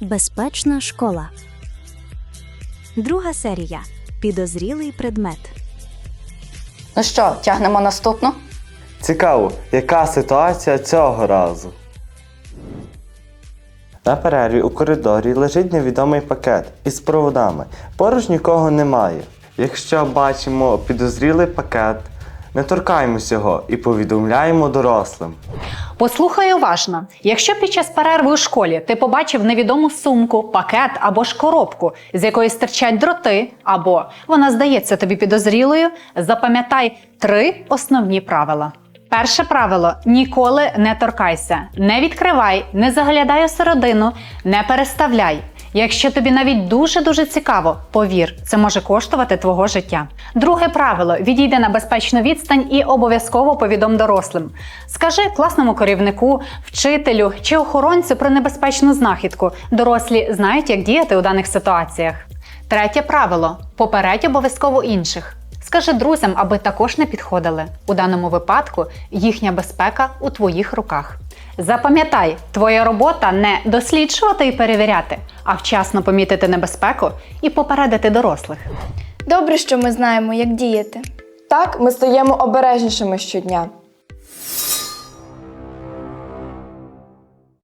Безпечна школа. Друга серія. Підозрілий предмет. Ну що, тягнемо наступну? Цікаво, яка ситуація цього разу? На перерві у коридорі лежить невідомий пакет із проводами. Поруч нікого немає. Якщо бачимо підозрілий пакет, не торкаємось його і повідомляємо дорослим. Послухай уважно. Якщо під час перерви у школі ти побачив невідому сумку, пакет або ж коробку, з якої стирчать дроти, або вона здається тобі підозрілою, запам'ятай три основні правила. Перше правило: ніколи не торкайся, не відкривай, не заглядай у середину, не переставляй. Якщо тобі навіть дуже-дуже цікаво, повір, це може коштувати твого життя. Друге правило: відійди на безпечну відстань і обов'язково повідом дорослим. Скажи класному керівнику, вчителю чи охоронцю про небезпечну знахідку. Дорослі знають, як діяти у даних ситуаціях. Третє правило: попередь обов'язково інших. Скажи друзям, аби також не підходили. У даному випадку їхня безпека у твоїх руках. Запам'ятай, твоя робота не досліджувати і перевіряти, а вчасно помітити небезпеку і попередити дорослих. Добре, що ми знаємо, як діяти. Так, ми стаємо обережнішими щодня.